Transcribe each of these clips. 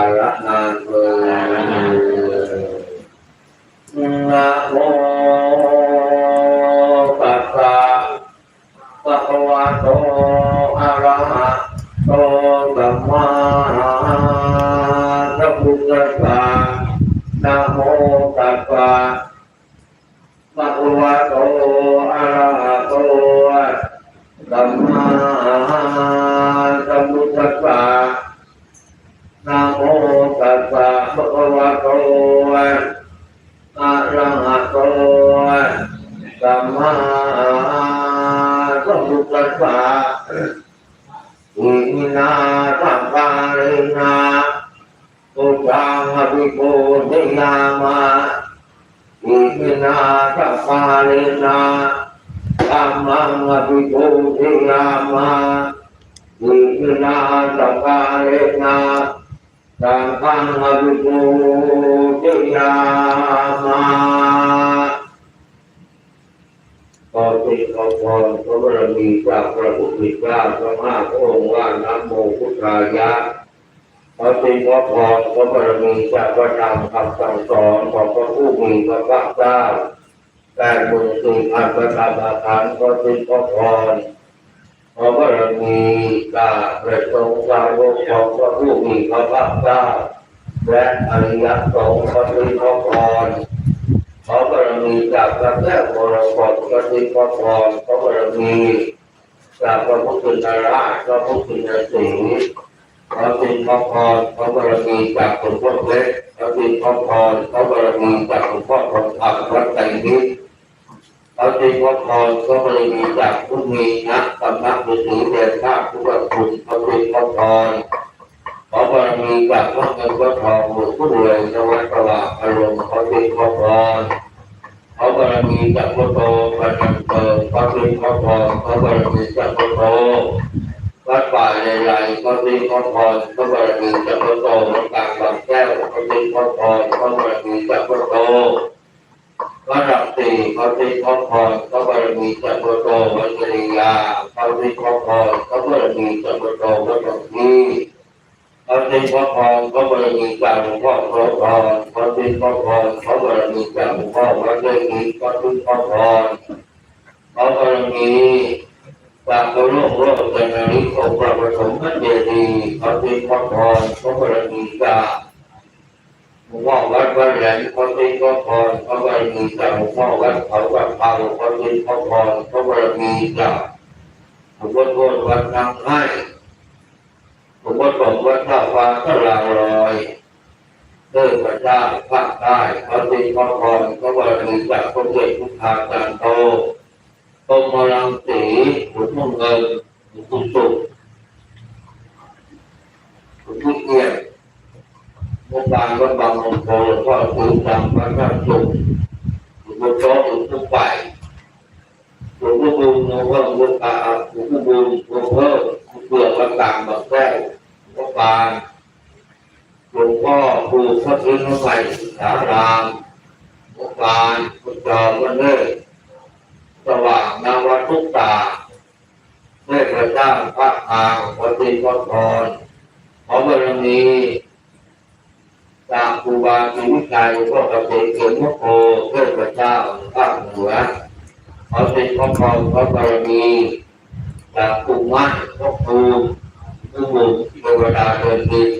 าระนานเอ่ยนะโมตัสสะภะคะวะโตอะระหะโตสัมมาสัมพุทธัสสะนะโมตัสสะภะคะวะโตอะระหะโตสัมมาสัมพุทธัสสะ นะโมตัสสะภะคะวะโตอะระหะโตสัมมาสัมพุทธัสสะอิมินาสังฆารินาตุตังอภิปูชยามะอิมินาสังฆารินาธัมมังอภิปูชยามะอิมินาสังฆารินา สังฆังอภิปูชยามะขอติขอพรพระบรมีจากพระพุทธเจ้าพระมหาพระองค์ว่านะโมพุทธายะขอติขอพรพระบรมีจากพระธรรมคำสั่งสอนของพระผู้มีพระภาคเจ้าแต่บุญสิ่งอันประทานอาถรรพ์ขอติขอพร กาประสงค์สาวกของพระผู้มีพระภาคเจ้าและอริยสงฆ์ปฏิภพรขอบารมีจากพระแก้วมรกตปฏิภพรขอบารมีจากพระพุทธนราชพระพุทธนสีปฏิภพรขอบารมีจากหลวงพ่อเล็กปฏิภพรขอบารมีจากหลวงพ่อทองคำวัดไตรมิตร เราจึงว่าพรก็บริมีจากผู้มีนักสำนักฤาษีเดชข้าผู้ประคุณเราจึงว่าพรขอบารมีจากพระเงินพระทองหลวงผู้รวยนวัดประวัติอารมณ์เขาจึงว่าพรขอบารมีจากพระโตประนันเปิดเขาจึงว่าพรขอบารมีจากพระโตวัดป่าในไรเขาจึงว่าพรขอบารมีจากพระโตวัดกลางบางแก้วเขาจึงว่าพรขอบารมีจากพระโต ระดับสี่เขาติขอพรเขาบารมีจักรโตวัจริยาเขาติขอพรเขาบารมีจักรโตวัจรีเขาติขอพรเขาบารมีจากหลวงพ่อพรพรเขาติขอพรเขาบารมีจากหลวงพ่อวัดเล็กนี้เขาติขอพรเขาบารมีจากรโลกโลกเป็นอริโอพระปฐมพระเจดีย์เขาติขอพรเขาบารมีจากหลว งพ่อวัดวัดแหลมเขาติขอพรเขาบารมีจากหลวงพ่อวัดเขาวัดเผาเขาติขอพรเขาบารมีจากหลวงพ่อโทษวัดนางให้หลวงพ่อสมวัดท่าฟ้าก็ลาวลอยเทพระเจ้าภาคใต้เขาติขอพรเขาบารมีจากพระเดชพุทธาจารย์โตตมมรังสีหลวงพ่อเงินหลวงปู่สุขหลวงพ่อเกียรติ พวกบางก็บางองค์โตก็ถือตามพระราชสุขหลวงพ่อโตหลวงพ่อไปหลวงพ่อบุญหลวงพ่อบุญตาหลวงพ่อบุญหลวงพ่อเปลือกกระต่างบางแก้วหลวงพ่อบางหลวงพ่อปูพระทิ้งใหม่สารามหลวงพ่อบางพระจอมวันเนอสว่างนาวัดทุกตาเมื่พระเจ้าพระทางปฏิพระพรขอบารมี ครูบาศรีวิชัยก็กระเสกเขียนพระโพเทพเจ้าภาคเหนือเขาเป็นพระพรพระบารมีจากครูมั่นพระครูผู้บุญเทวดาเดินดิน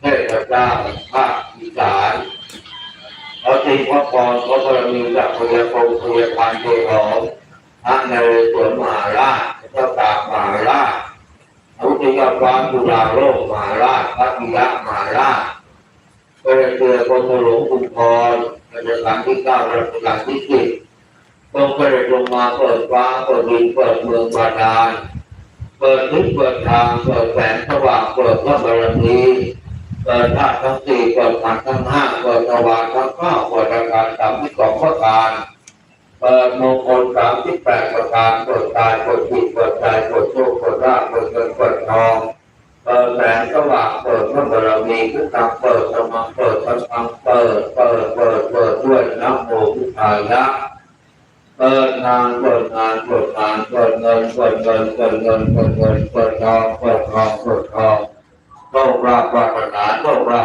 เทพเจ้าภาคอีสานขาเป็นพระพรพระบารมีจากพยาคงพยาพันธ์เทหอมท่านในสวนมหาราชเจ้าตากมหาราชอาวุธยาความบุราโลกมหาราชพระปิยะมหาราช ก็เลยเจอกรมหลวงชุมพรรัชกาลที่เก้ารัชกาลที่สิบต้องเสด็จลงมาเปิดฟ้าเปิดดินเปิดเมืองบาดาลเปิดทิศเปิดทางเปิดแสงสว่างเปิดพระบารมีเปิดธาตุทั้งสี่เปิดขันธ์ทั้งห้าเปิดสว่างทั้งเก้าเปิดอาการสามที่สองประการเปิดมงคลสามที่แปดประการเปิดตายเปิดจิตเปิดใจเปิดโชคเปิดราภเปิดเงินเปิดทองเปิดแสงสว่างเปิดพระบารมีพุทธังเปิดธรรมังเปิ ระชังเปิดเปิดเปิดเปิดด้วยนะโมพุทธายะเปิดงานเปิดงานเปิดงานเปิดเงินเปิดเงินเปิดเงินเปิดเงินเปิดทองเปิดทองเปิดทองโชคลาภวาสนาโชคลาภ